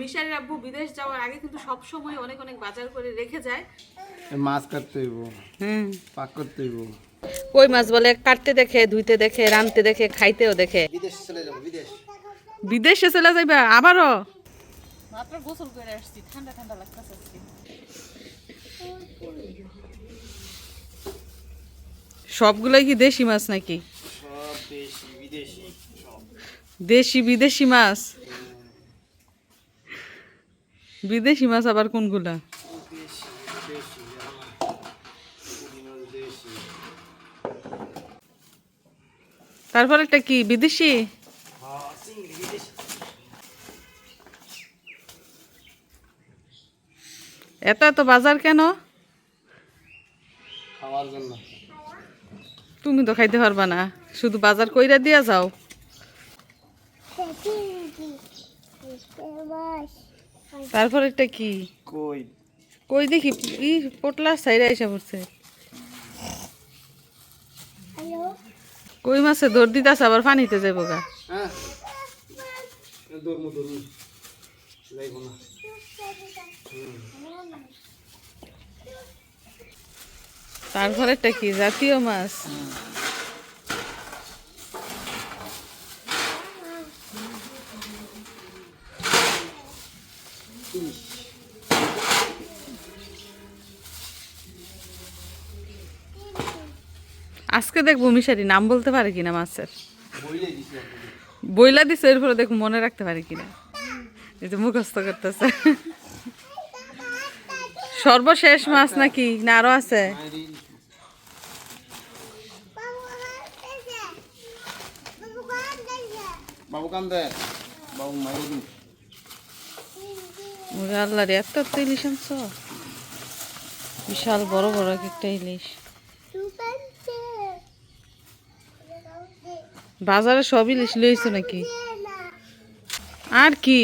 মিশারির আব্বু বিদেশ যাওয়ার আগে কিন্তু সব সময় অনেক অনেক বাজার করে রেখে যায়। মাছ কাটতে হইব। হুম। পাক করতে হইব। কই মাছ বলে? কাটতে দেখে ধুইতে দেখে রানতে দেখে খাইতেও দেখে। বিদেশ চলে যাব বিদেশ। বিদেশে চলে যাইবা? আবারও? মাত্র গোসল করে আসছি ঠান্ডা ঠান্ডা লাগতেছে আজকে। সবগুলোই কি দেশি মাছ নাকি? সব দেশি বিদেশি সব। দেশি বিদেশি মাছ? বিদেশি মাছ আবার কোনগুলা? তারপর একটা কি বিদেশি? হ্যাঁ বিদেশি এত এত বাজার কেন? খাওয়ার জন্য। তুমি তো খাইতে পারবা না। শুধু বাজার কইরা দিয়া যাও। তারপর একটা কি? কই? কই দেখি ই পটলা সাইরা এসে পড়ছে। কই মাছে? দৌড় দিতাছে আবার পানিতে যাইব গা। হ্যাঁ। তারপর একটা কি? জাতীয় মাছ? আজকে দেখব মিশারি নাম বলতে পারে কিনা মাছের? বইলে দিছি আপনাকে বইলা দিছে এর এরপরে দেখো মনে রাখতে পারে কিনা। এই যে মুখস্থ করতেছে। সর্বশেষ মাছ নাকি? না আরও আছে? বাবু কান্দে। বাবু দিন ওরে আল্লাহ রে তো ইলিশ আনছ। বিশাল বড় বড় একটা ইলিশ। বাজারে সব ইলিশ লইছো নাকি? আর কি?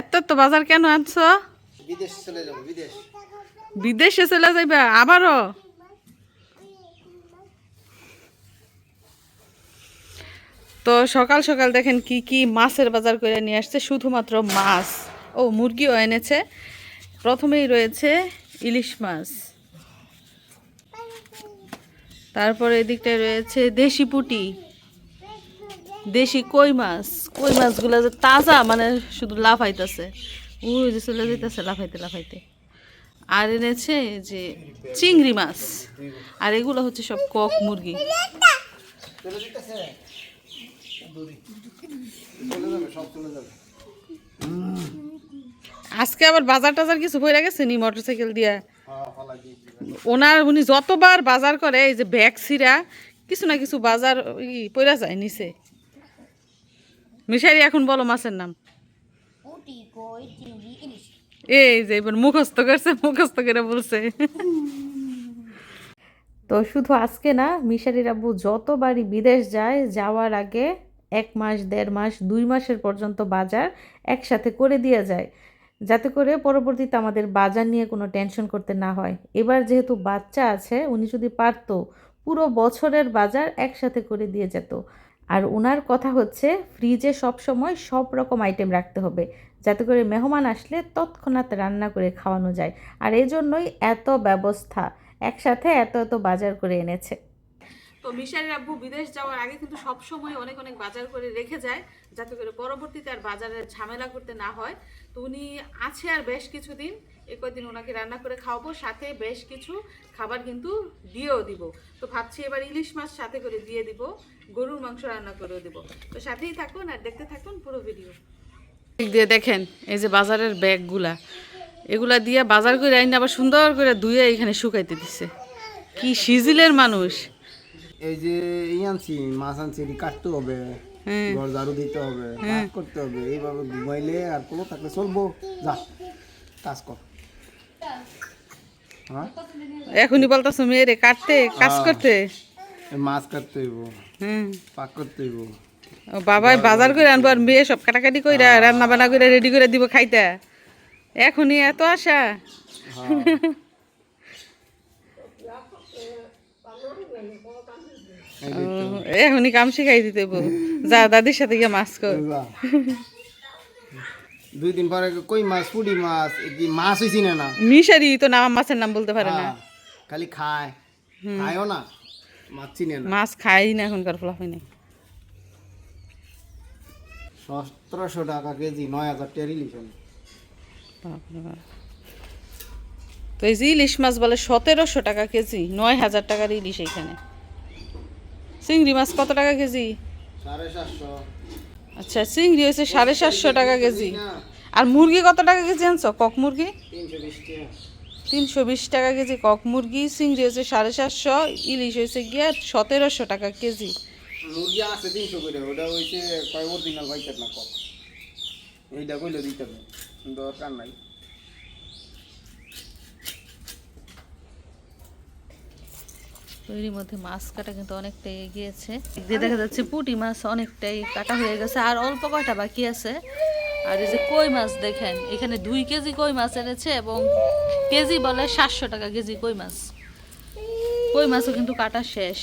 এত তো বাজার কেন আনছো? বিদেশ চলে যাব বিদেশ। বিদেশে চলে যাইবা আবারও? তো সকাল সকাল দেখেন কি কি মাছের বাজার করে নিয়ে আসছে, শুধুমাত্র মাছ। ও, মুরগিও এনেছে। প্রথমেই রয়েছে ইলিশ মাছ। তারপরে এদিকটায় রয়েছে দেশি পুটি। দেশি কই মাছ। কই মাছগুলো যে তাজা মানে শুধু লাফাইতেছে। ওই যে চলে যেতেছে লাফাইতে লাফাইতে। আর এনেছে যে চিংড়ি মাছ। আর এগুলো হচ্ছে সব কক মুরগি। আজকে আবার বাজার টাজার কিছু হয়ে গেছে নি? মোটরসাইকেল দিয়া। ওনার উনি যতবার বাজার করে, এই যে ব্যাগ সিরা কিছু না কিছু বাজার পড়া যায় নিচে। মিশারি এখন বলো মাছের নাম। এই যে এবার মুখস্থ করছে, মুখস্থ করে বলছে। তো শুধু আজকে না মিশারির আব্বু যতবারই বিদেশ যায়, যাওয়ার আগে এক মাস, দেড় মাস, দুই মাসের পর্যন্ত বাজার একসাথে করে দিয়ে যায়। যাতে করে পরবর্তীতে আমাদের বাজার নিয়ে কোনো টেনশন করতে না হয়। এবার যেহেতু বাচ্চা আছে, উনি যদি পারতো, পুরো বছরের বাজার একসাথে করে দিয়ে যেত। আর ওনার কথা হচ্ছে, ফ্রিজে সব সময় সব রকম আইটেম রাখতে হবে। যাতে করে মেহমান আসলে তৎক্ষণাৎ রান্না করে খাওয়ানো যায়। আর এই জন্যই এত ব্যবস্থা একসাথে এত এত বাজার করে এনেছে। তো মিশারির আব্বু বিদেশ যাওয়ার আগে কিন্তু সব সময় অনেক অনেক বাজার করে রেখে যায়, যাতে করে পরবর্তীতে আর বাজারের ঝামেলা করতে না হয়। তো উনি আছে আর বেশ কিছুদিন, এ কয়দিন ওনাকে রান্না করে খাওয়াবো, সাথে বেশ কিছু খাবার কিন্তু দিয়েও দিব। তো ভাবছি এবার ইলিশ মাছ সাথে করে দিয়ে দিব, গরুর মাংস রান্না করেও দিব। তো সাথেই থাকুন আর দেখতে থাকুন পুরো ভিডিও। দিয়ে দেখেন, এই যে বাজারের ব্যাগগুলা, এগুলা দিয়ে বাজার করে আইন আবার সুন্দর করে ধুয়ে এখানে শুকাইতে দিছে। কি সিজিলের মানুষ। এই যে ই আনছি মাছ আনছি এটি কাটতে হবে হ্যাঁ। ঘর ঝাড়ু দিতে হবে কাজ করতে হবে এইভাবে ঘুমাইলে আর কোনো থাকলে চলবো। যা কাজ কর। হ্যাঁ? এখনই বলতেছো মেয়েরে কাটতে কাজ করতে? মাছ কাটতে হইব পাক করতে হইব। বাবাই বাজার করে আনব আর মেয়ে সব কাটাকাটি কইরা রান্না বান্না করে রেডি করে দিব খাইতে। এখনই এত আশা এই দেখতো। এখনই কাম শিখাই দিতে বউ। যা দাদির সাথে গিয়ে মাছ কর। দুই দিন পরে কই মাছ পুডি মাছ কি মাছ হইছি না না? মিশারি তো নাম মাছের নাম বলতে পারে না। হ্যাঁ, খালি খায়। খায়ও না মাছ চিনে না। মাছ খাই না এখনকার ফলাফল নেই। সতেরোশো টাকা কেজি নয় হাজার বাপরে বাপ। তো এই যে ইলিশ মাছ বলে সতেরোশো টাকা কেজি নয় হাজার টাকার ইলিশ এইখানে। চিংড়ি মাছ কত টাকা কেজি? আচ্ছা চিংড়ি হয়েছে সাড়ে সাতশো টাকা কেজি। আর মুরগি কত টাকা কেজি আনছো? কক মুরগি? তিনশো বিশ টাকা কেজি কক মুরগি, চিংড়ি হয়েছে সাড়ে সাতশো, ইলিশ হয়েছে গিয়ে সতেরোশো টাকা কেজি। কইলে দিতে দরকার নাই। তৈরির মধ্যে মাছ কাটা কিন্তু অনেকটাই এগিয়েছে। দেখা যাচ্ছে পুঁটি মাছ অনেকটাই কাটা হয়ে গেছে, আর অল্প কয়টা বাকি আছে। আর এই যে কই মাছ দেখেন, এখানে দুই কেজি কই মাছ এনেছে এবং কেজি বলে সাতশো টাকা কেজি কই মাছ। কই মাছও কিন্তু কাটা শেষ।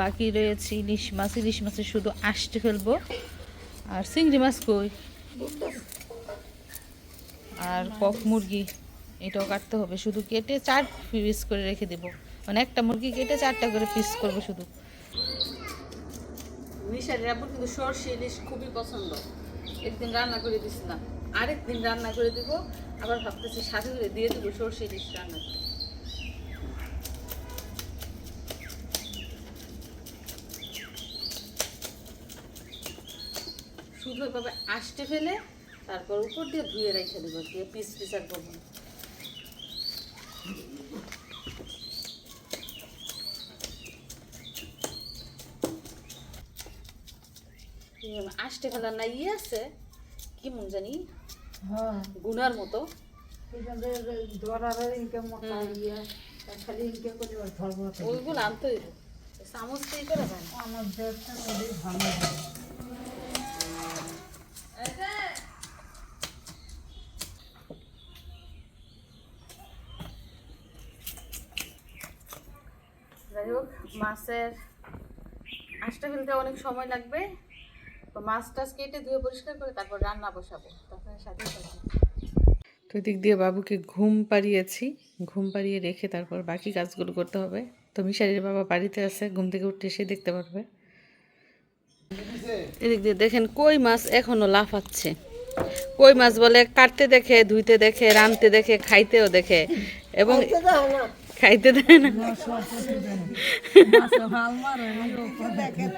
বাকি রয়েছে ইলিশ মাছ, ইলিশ মাছে শুধু আষ্টে ফেলব। আর চিংড়ি মাছ কই? আর কক মুরগি। এটাও কাটতে হবে। শুধু কেটে চার পিস করে রেখে দেব। মানে একটা মুরগি কেটে চারটা করে পিস করব শুধু। মিশারি আব্বুর কিন্তু সর্ষে ইলিশ খুবই পছন্দ। একদিন রান্না করে দিছিলাম। আরেকদিন রান্না করে দিব। আবার ভাবতেছি সাথে করে দিয়ে দেবো সর্ষে ইলিশ রান্না। করে। শুধু এভাবে আষ্টে ফেলে, তারপর উপর দিয়ে ধুয়ে রেখে দেবো। দিয়ে পিস পিস আর আষ্টে ফেলার না ইয়ে আছে। কি মন জানি? গুনার মতো। ওইগুলো আনতে হইব। চামচ দিয়ে করে যায় না। যাই হোক মাছের আঁশটা ফেলতে অনেক সময় লাগবে। তো মাছ টাছ কেটে ধুয়ে পরিষ্কার করে তারপর রান্না বসাবো। তখন সাথে তো এদিক দিয়ে বাবুকে ঘুম পাড়িয়েছি। ঘুম পাড়িয়ে রেখে তারপর বাকি কাজগুলো করতে হবে। তো মিশারির বাবা বাড়িতে আছে ঘুম থেকে উঠে এসে দেখতে পারবে। এদিক দিয়ে দেখেন কই মাছ এখনও লাফাচ্ছে। কই মাছ বলে কাটতে দেখে ধুইতে দেখে রানতে দেখে খাইতেও দেখে। এবং খাইতে দেয় না।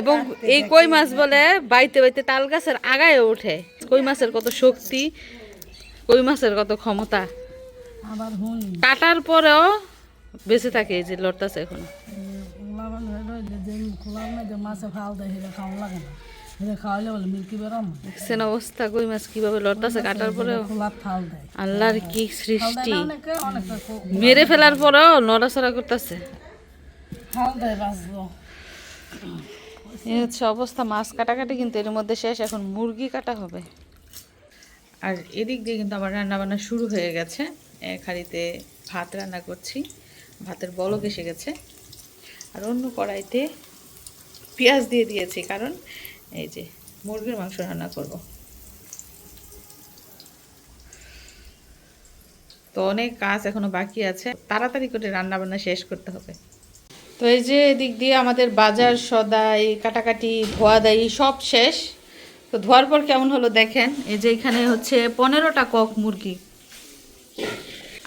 এবং এই কই মাছ বলে, বাইতে বাইতে তাল গাছের আগায় ওঠে। কই মাছের কত শক্তি, কই মাছের কত ক্ষমতা। কাটার পরেও বেঁচে থাকে এই যে লড়তাছে এখন। লাগান রইলে যে খোলার মধ্যে মাছে ফাল দেয় সেটা খাওয়া লাগে না সেটা খাওয়াইলে বলে মিল্কি বেরম দেখছেন অবস্থা কই মাছ কীভাবে লড়তাছে কাটার পরেও খোলার আল্লাহর কি সৃষ্টি মেরে ফেলার পরেও নড়াচড়া করতেছে। এই হচ্ছে অবস্থা মাছ কাটাকাটি কিন্তু এর মধ্যে শেষ এখন মুরগি কাটা হবে। আর এদিক দিয়ে কিন্তু আমার রান্না বান্না শুরু হয়ে গেছে। এক হাঁড়িতে ভাত রান্না করছি ভাতের বলক এসে গেছে। আর অন্য কড়াইতে পেঁয়াজ দিয়ে দিয়েছি কারণ এই যে, মুরগির মাংস রান্না করব। তো অনেক কাজ এখনও বাকি আছে। তাড়াতাড়ি করে রান্না বান্না শেষ করতে হবে। তো এই যে এদিক দিয়ে আমাদের বাজার সদাই, কাটাকাটি, ধোয়া দাই সব শেষ। তো ধোয়ার পর কেমন হলো দেখেন। এই যে এখানে হচ্ছে পনেরোটা কক মুরগি।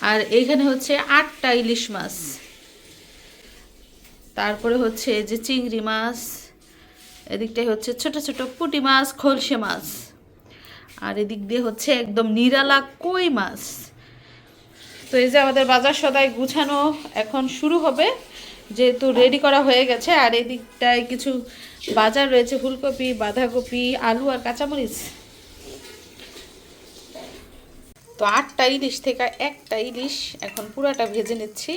আর এইখানে হচ্ছে আটটা ইলিশ মাছ। তারপরে হচ্ছে যে চিংড়ি মাছ। এদিকটাই হচ্ছে ছোট ছোট পুঁটি মাছ, খলসে মাছ। আর এদিক দিয়ে হচ্ছে একদম নিরালা কই মাছ। তো এই যে আমাদের বাজার সদাই গুছানো এখন শুরু হবে, যেহেতু রেডি করা হয়ে গেছে, আর এদিকটায় কিছু বাজার রয়েছে, ফুলকপি, বাঁধাকপি, আলু আর কাঁচামরিচ। তো আটটা ইলিশ থেকে একটা ইলিশ এখন পুরাটা ভেজে নিচ্ছি।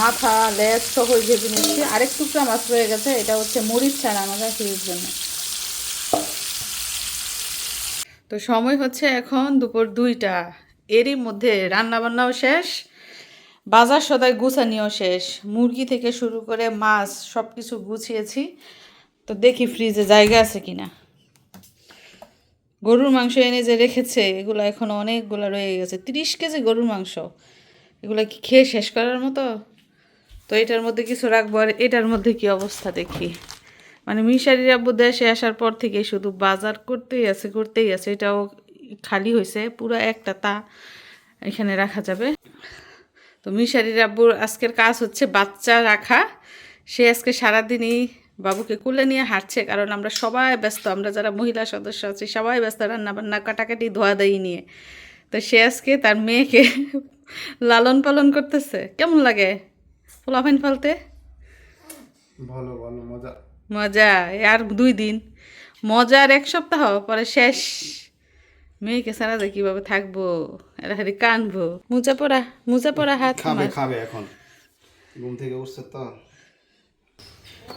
মাথা, লেজ সহ ভেজে নিচ্ছি আরেক টুকরা মাছ রয়ে গেছে, এটা হচ্ছে মরিচ ছাড়া আমার রাখির জন্য। তো সময় হচ্ছে এখন দুপুর দুইটা। এরই মধ্যে রান্নাবান্নাও শেষ, বাজার সদাই গুছানিও শেষ। মুরগি থেকে শুরু করে মাছ সব কিছু গুছিয়েছি। তো দেখি ফ্রিজে জায়গা আছে কিনা। গরুর মাংস এনে যে রেখেছে, এগুলো এখন অনেকগুলো রয়ে গেছে। তিরিশ কেজি গরুর মাংস। এগুলো কি খেয়ে শেষ করার মতো? তো এটার মধ্যে কিছু রাখব আর এটার মধ্যে কি অবস্থা দেখি। মানে মিশারির আব্বু দেশে আসার পর থেকে শুধু বাজার করতেই আছে করতেই আছে। এটাও খালি হয়েছে, পুরো একটা তা এখানে রাখা যাবে। তো মিশারির আব্বুর আজকের কাজ হচ্ছে বাচ্চা রাখা। সে আজকে সারাদিনই বাবুকে কুলে নিয়ে হাঁটছে, কারণ আমরা সবাই ব্যস্ত। আমরা যারা মহিলা সদস্য আছি, সবাই ব্যস্ত রান্না বান্না কাটাকাটি, ধোয়া দেই নিয়ে। তো সে আজকে তার মেয়েকে লালন পালন করতেছে। কেমন লাগে? পোলাফাইন ফালতে ভালো ভালো মজা। মজা আর দুই দিন। মজার এক সপ্তাহ পরে শেষ। মেয়েকে সারা যায় কীভাবে থাকব? এরা হারি কানবো। মুজা পড়া মুজা পড়া হাত খাবে খাবে এখন। ঘুম থেকে উঠছে তো।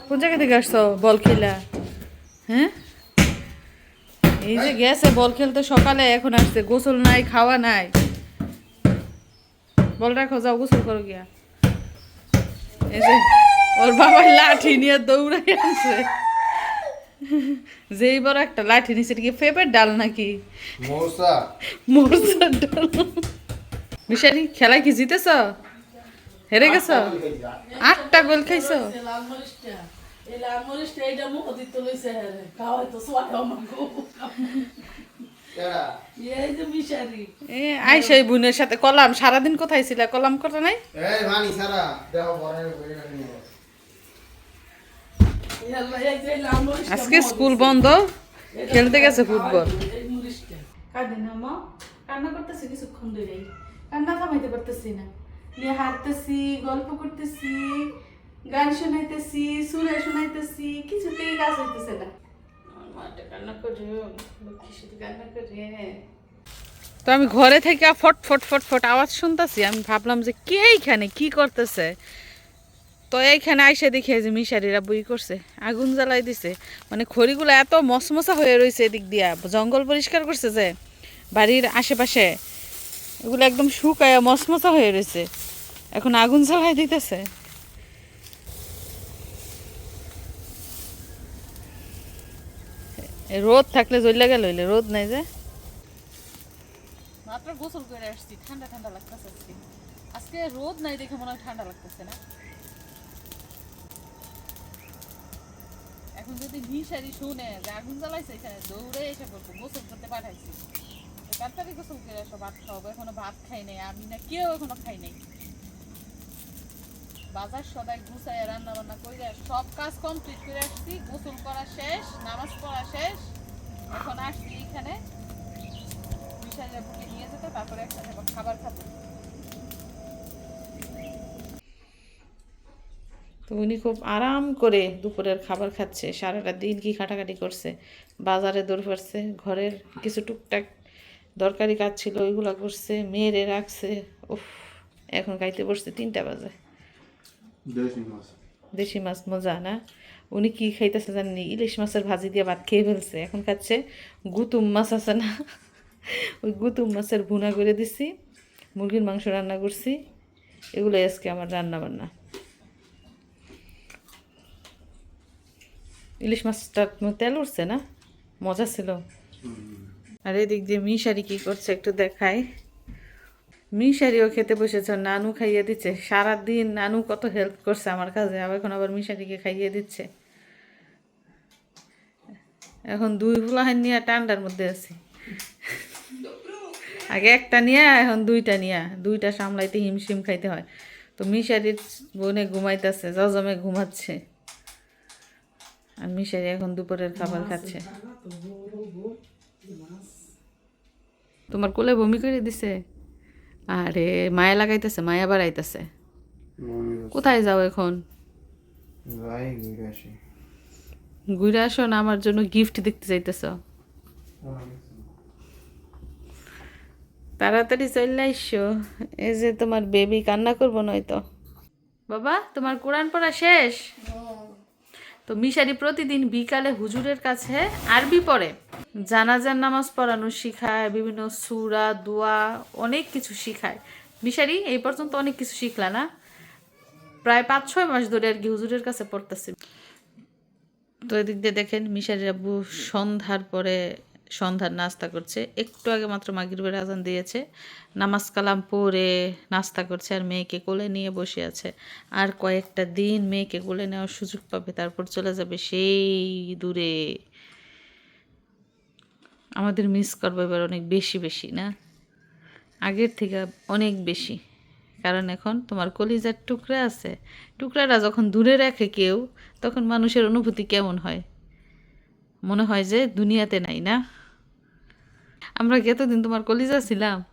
কোন জায়গা থেকে আসছো? বল খেলা। হ্যাঁ? এই যে গেছে বল খেলতে সকালে এখন আসছে। গোসল নাই খাওয়া নাই। বল রাখো যাও গোসল করো গিয়া। এই যে ওর বাবার লাঠি নিয়ে দৌড়াই আছে যেই বড় একটা লাঠি নিচে কি ফেপের ডাল নাকি? মৌসা। মোরসার ডাল। মিশারি খেলায় কি জিতেছ? হেরে গেছ? আটটা গোল খাইছো। এই লাল মরিচটা এই লাল মরিচটা এইটা মুখ দিত লইছে হ্যাঁ খাওয়াই তো সোয়াদ আমাকে। আইসাই বোনের সাথে। কলাম সারাদিন কোথায় ছিল? কলাম করা নাই? মানি আজকে স্কুল বন্ধ। খেলতে গেছে ফুটবল। এই মরিচটা। কাঁদে না মা? কান্না করতেছি কিছুক্ষণ ধরেই। কান্না থামাইতে পারতেছি না। নিয়ে হাঁটতেছি গল্প করতেছি গান শোনাইতেছি সুরে শোনাইতেছি কিছুতেই কাজ হইতেছে না। তো আমি ঘরে থেকে ফট ফট ফট ফট আওয়াজ শুনতেছি, আমি ভাবলাম যে কে এইখানে, কি করতেছে? তো এইখানে আইসে দেখে যে মিশারিরা বই করছে, আগুন জ্বালাই দিছে। মানে খড়িগুলো এত মশমশা হয়ে রয়েছে এদিক দিয়া, জঙ্গল পরিষ্কার করছে যে, বাড়ির আশেপাশে এগুলো একদম শুকায় মশমশা হয়ে রয়েছে এখন আগুন জ্বালাই দিতেছে। রোদ থাকলে জ্বলে গেল, হইলে রোদ নাই যে। মাত্র গোসল করে আসছি, ঠান্ডা ঠান্ডা লাগতেছে আজকে। আজকে রোদ নাই দেখে মনে হয় ঠান্ডা লাগতেছে না। এখন যদি মিশারি শুনে যে আগুন জ্বালাইছে, এখানে দৌড়ে এসে পড়ব, গোসল করতে পাঠাইছি। তাড়াতাড়ি গোসল করে আসো, ভাত খাওয়াবো। এখনও ভাত খাই নাই, আমি না কেউ এখনও খাই নাই। বাজার সদাই গুছাই রান্না বান্না করে সব কাজ কমপ্লিট করে আসছি, গোসল করা শেষ, নামাজ পড়া শেষ। এখন আসছি এখানে মিশারি আপুকে নিয়ে যেতে, তারপরে একসাথে খাবার খাব। তো উনি খুব আরাম করে দুপুরের খাবার খাচ্ছে, সারাটা দিন কি খাটাখাটি করছে, বাজারে দৌড় পারছে, ঘরের কিছু টুকটাক দরকারি কাজ ছিল, ওইগুলো করছে মেয়েরে রাখছে, উফ, এখন খাইতে বসছে তিনটা বাজে। দেশি মাছ। মজা না? উনি কি খাইতেছে জানেন? ইলিশ মাছের ভাজি দিয়ে ভাত খেয়ে ফেলছে। এখন খাচ্ছে গুতুম মাছ আছে না? ওই গুতুম মাছের ভুনা করে দিছি মুরগির মাংস রান্না করছি। এগুলো আজকে আমার রান্না বান্না ইলিশ মাছটার মধ্যে তেল উঠছে না? মজা ছিল। আর এদিক দিয়ে মিশারি কি করছে একটু দেখাই। মিশারিও খেতে বসেছে নানু খাইয়ে দিচ্ছে। সারাদিন নানু কত হেল্প করছে আমার কাছে আবার এখন আবার মিশারিকে খাইয়ে দিচ্ছে। এখন দুই ফুলাহান নিয়ে ঠান্ডার মধ্যে আছি। আগে একটা নিয়ে এখন দুইটা নিয়ে। দুইটা সামলাইতে হিমশিম খাইতে হয়। তো মিশারির বোনে ঘুমাইতেছে জজমে ঘুমাচ্ছে। আর মিশারি এখন দুপুরের খাবার খাচ্ছে। তোমার কোলে বমি করে দিছে? আরে মায়া লাগাইতেছে মায়া বাড়াইতেছে। কোথায় যাও এখন? ঘুরে আসো। না আমার জন্য গিফট দেখতে চাইতেছ। তাড়াতাড়ি চলে আইসো এই যে তোমার বেবি কান্না করব নয়তো। বাবা তোমার কোরআন পড়া শেষ? তো মিশারি প্রতিদিন বিকালে হুজুরের কাছে আরবি পড়ে। জানাজার নামাজ পড়ানো শিখায়, বিভিন্ন সুরা, দোয়া, অনেক কিছু শিখায়। মিশারি এই পর্যন্ত অনেক কিছু শিখলা না? প্রায় পাঁচ ছয় মাস ধরে আর কি হুজুরের কাছে পড়তেছে। তো এদিক দিয়ে দেখেন মিশারি আব্বু সন্ধ্যার পরে সন্ধ্যার নাস্তা করছে। একটু আগে মাত্র মাগরিবের আজান দিয়েছে। নামাজ কালাম পড়ে নাস্তা করছে আর মেয়েকে কোলে নিয়ে বসে আছে। আর কয়েকটা দিন মেয়েকে কোলে নেওয়ার সুযোগ পাবে, তারপর চলে যাবে সেই দূরে। আমাদের মিস করব এবার অনেক বেশি বেশি না? আগের থেকে অনেক বেশি। কারণ এখন তোমার কলিজার টুকরা আছে। টুকরাটা যখন দূরে রাখে কেউ তখন মানুষের অনুভূতি কেমন হয়? মনে হয় যে দুনিয়াতে নাই না? আমরা কি এতদিন তোমার কলিজা ছিলাম?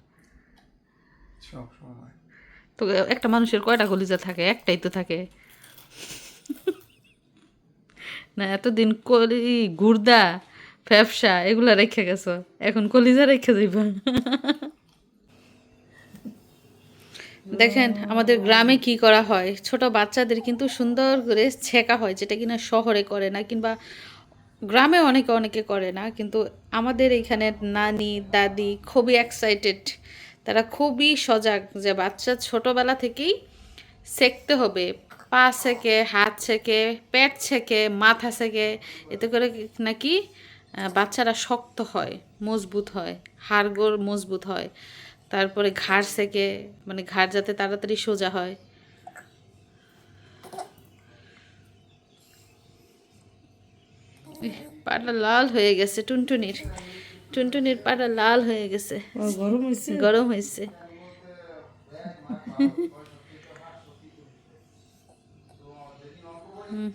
তো একটা মানুষের কয়টা কলিজা থাকে? একটাই তো থাকে। না এতদিন কলি গুর্দা ফ্যাপসা এগুলা রেখে গেছো। এখন কলিজা রেখে যাইবা। দেখেন, আমাদের গ্রামে কি করা হয়? ছোট বাচ্চাদের কিন্তু সুন্দর করে ছেঁকা হয়, যেটা কিনা শহরে করে না, কিংবা গ্রামে অনেকে অনেকে করে না। কিন্তু আমাদের এখানে নানি, দাদি খুবই এক্সাইটেড তারা খুবই সজাগ যে বাচ্চা ছোটবেলা থেকেই সেঁকতে হবে। পা সেকে হাত সেকে পেট সেকে মাথা সেকে এতে করে নাকি বাচ্চারা শক্ত হয় মজবুত হয় হাড়গোড় মজবুত হয়। তারপরে ঘাড় সেকে মানে ঘাড় যাতে তাড়াতাড়ি সোজা হয়। পাটা লাল হয়ে গেছে টুনটুনির। টুনটুনির পাটা লাল হয়ে গেছে। গরম হয়েছে গরম হয়েছে হুম।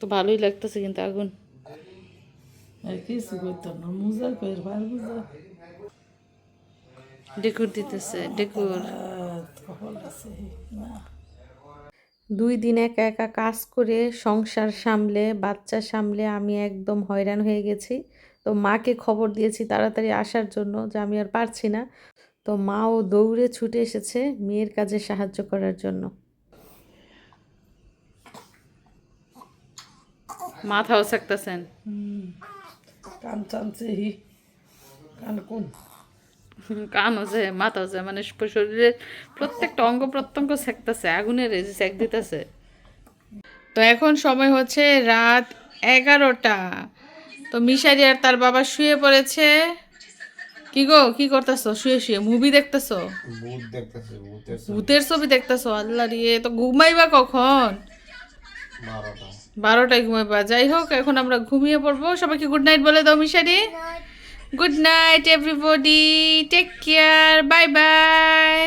তো ভালোই লাগতেছে কিন্তু আগুন। কিছু না? মুজা ডেকুর দিতেছে ডেকুর। কপাল আছে না। দুই দিন একা একা কাজ করে সংসার সামলে বাচ্চা সামলে আমি একদম হয়রান হয়ে গেছি। তো মাকে খবর দিয়েছি তাড়াতাড়ি আসার জন্য যে আমি আর পারছি না। তো মাও দৌড়ে ছুটে এসেছে মেয়ের কাজে সাহায্য করার জন্য। মাথাও থাকতেছেন কান টানছে হি। কান কোন? কান হচ্ছে মাথা হচ্ছে মানে শরীরের প্রত্যেকটা অঙ্গ প্রত্যঙ্গ সেকতেছে আগুনের যে সেক দিতেছে। তো এখন সময় হচ্ছে রাত এগারোটা। তো মিশারি আর তার বাবা শুয়ে পড়েছে। কি গো কি করতেছো? শুয়ে শুয়ে মুভি দেখতেছো? ভূত দেখতেছে ভূতের ছবি দেখতেছো? আল্লাহ রে তো ঘুমাইবা কখন? বারোটায় ঘুমাইবা যাই হোক এখন আমরা ঘুমিয়ে পড়ব। সবাইকে গুড নাইট বলে দাও মিশারি। Good night everybody take care bye bye